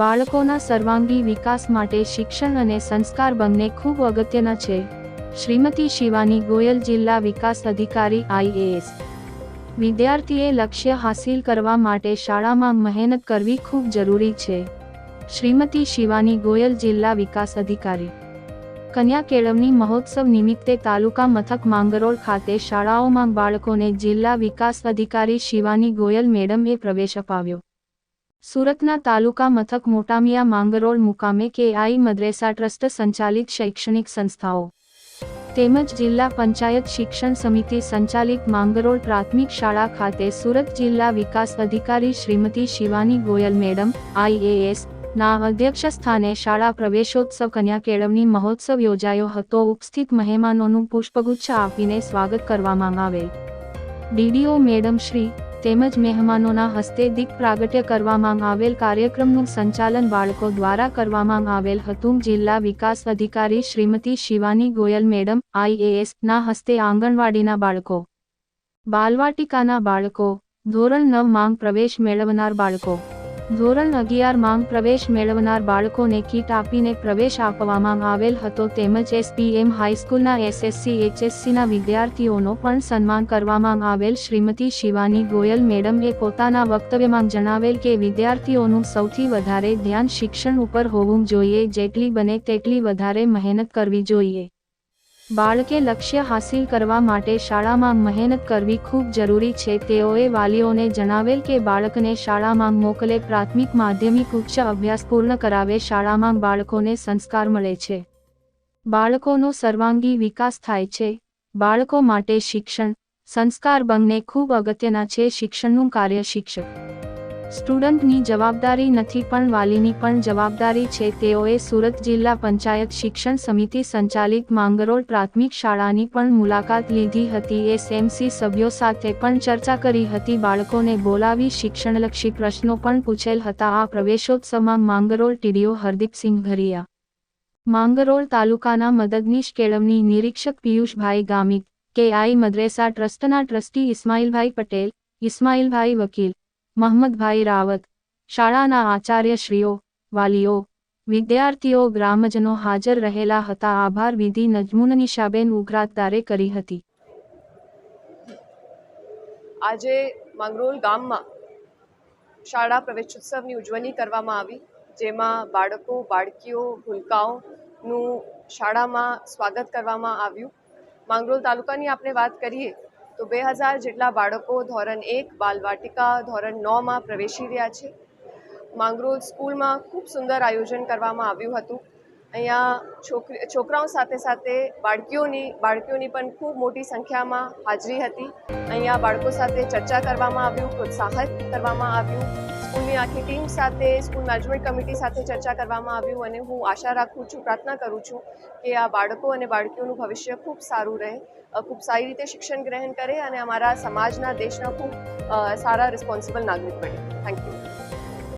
બાળકોના સર્વાંગી વિકાસ માટે શિક્ષણ અને સંસ્કાર બંને ખૂબ અગત્યના છે. શ્રીમતી શિવાની ગોયલ જિલ્લા વિકાસ અધિકારી આઈએએસ વિદ્યાર્થીએ લક્ષ્ય હાંસિલ કરવા માટે શાળામાં મહેનત કરવી ખૂબ જરૂરી છે. શ્રીમતી શિવાની ગોયલ જિલ્લા વિકાસ અધિકારી. કન્યા કેળવણી મહોત્સવ નિમિત્તે તાલુકા મથક માંગરોળ ખાતે શાળાઓમાં બાળકોને જિલ્લા વિકાસ અધિકારી શિવાની ગોયલ મેડમે પ્રવેશ અપાવ્યો. સુરતના તાલુકા મથક મોટામિયા માંગરોળ મુકામે કે આઈ મદ્રેસા ટ્રસ્ટ સંચાલિત શૈક્ષણિક સંસ્થાઓ. તેમજ જિલ્લા પંચાયત શિક્ષણ સમિતિ સંચાલિત માંગરોળ પ્રાથમિક શાળા ખાતે સુરત જિલ્લા વિકાસ અધિકારી શ્રીમતી શિવાની ગોયલ મેડમ આઈએએસ ના અધ્યક્ષ સ્થાને શાળા પ્રવેશોત્સવ કન્યા કેળવણી મહોત્સવ યોજાયો હતો. ઉપસ્થિત મહેમાનોનું પુષ્પગુચ્છ આપીને સ્વાગત કરવામાં આવેલ ડીડીઓ મેડમ શ્રી તેમજ મહેમાનોના હસ્તે દીપ પ્રાગટ્ય કરવામાં આવેલ કાર્યક્રમનું સંચાલન બાળકો દ્વારા કરવામાં આવેલ હતું. જિલ્લા વિકાસ અધિકારી શ્રીમતી શિવાની ગોયલ મેડમ આઈએએસ ના હસ્તે આંગણવાડીના બાળકો, બાલવાટિકાના બાળકો, ધોરણ નવ માંગ પ્રવેશ મેળવનાર બાળકો ધોરણ અગિયારમાં પ્રવેશ મેળવનાર બાળકોને કીટ આપીને પ્રવેશ આપવામાં આવેલ હતો તેમજ એસપીએમ હાઈસ્કૂલના એસએસસી, એચએસસીના વિદ્યાર્થીઓનો પણ સન્માન કરવામાં આવેલ શ્રીમતી શિવાની ગોયલ મેડમે પોતાના વક્તવ્યમાં જણાવેલ કે વિદ્યાર્થીઓનું સૌથી વધારે ધ્યાન શિક્ષણ ઉપર હોવું જોઈએ, જેટલી બને તેટલી વધારે મહેનત કરવી જોઈએ. બાળકે લક્ષ્ય હાસિલ કરવા માટે શાળામાં મહેનત કરવી ખૂબ જરૂરી છે. તેઓએ વાલીઓને જણાવેલ કે બાળકને શાળામાં મોકલે પ્રાથમિક માધ્યમિક ઉચ્ચ અભ્યાસ પૂર્ણ કરાવે શાળામાં બાળકોને સંસ્કાર મળે છે. બાળકોનો સર્વાંગી વિકાસ થાય છે. બાળકો માટે શિક્ષણ, સંસ્કાર બંને ખૂબ અગત્યના છે. શિક્ષણનું કાર્ય શિક્ષક સ્ટુડન્ટની જવાબદારી નથી પણ વાલીની પણ જવાબદારી છે. તેઓએ સુરત જિલ્લા પંચાયત શિક્ષણ સમિતિ સંચાલિત માંગરોળ પ્રાથમિક શાળાની પણ મુલાકાત લીધી હતી. એસએમસી સભ્યો સાથે પણ ચર્ચા કરી હતી. બાળકોને બોલાવી શિક્ષણલક્ષી પ્રશ્નો પણ પૂછેલ હતા. આ પ્રવેશોત્સવમાં માંગરોળ ટીડીઓ હરદીપસિંહ ભરિયા માંગરોળ તાલુકાના મદદનીશ કેળવણી નિરીક્ષક પિયુષભાઈ ગામિત, કે આઈ મદ્રેસા ટ્રસ્ટના ટ્રસ્ટી ઇસ્માઇલભાઈ પટેલ, ઇસ્માઇલભાઈ વકીલ મહમ્મદભાઈ રાવત, શાળાના આચાર્યશ્રીઓ વાલીઓ, વિદ્યાર્થીઓ, ગ્રામજનો હાજર રહેલા હતા. આભાર વિધિ નજમુન નિશાબેન ઉઘરાતદારે કરી હતી. આજે માંગરોલ ગામમાં શાળા પ્રવેશોત્સવની ઉજવણી કરવામાં આવી, જેમાં બાળકો, બાળકીઓ, ભૂલકાઓનું શાળામાં સ્વાગત કરવામાં આવ્યું. માંગરોલ તાલુકાની આપણે વાત કરીએ તો બે હજાર જેટલા બાળકો ધોરણ એક, બાલવાટિકા ધોરણ નવમાં પ્રવેશી રહ્યા છે. માંગરોળ સ્કૂલમાં ખૂબ સુંદર આયોજન કરવામાં આવ્યું હતું. અહીંયા છોકરી, છોકરાઓ સાથે સાથે બાળકીઓની બાળકીઓની પણ ખૂબ મોટી સંખ્યામાં હાજરી હતી. અહીંયા બાળકો સાથે ચર્ચા કરવામાં આવ્યું, પ્રોત્સાહિત કરવામાં આવ્યું. સ્કૂલની આખી ટીમ સાથે, સ્કૂલ મેનેજમેન્ટ કમિટી સાથે ચર્ચા કરવામાં આવ્યું અને હું આશા રાખું છું, પ્રાર્થના કરું છું કે આ બાળકો અને બાળકીઓનું ભવિષ્ય ખૂબ સારું રહે ખૂબ સારી રીતે શિક્ષણ ગ્રહણ કરે અને અમારા સમાજના દેશના ખૂબ સારા રિસ્પોન્સિબલ નાગરિક બને. Thank you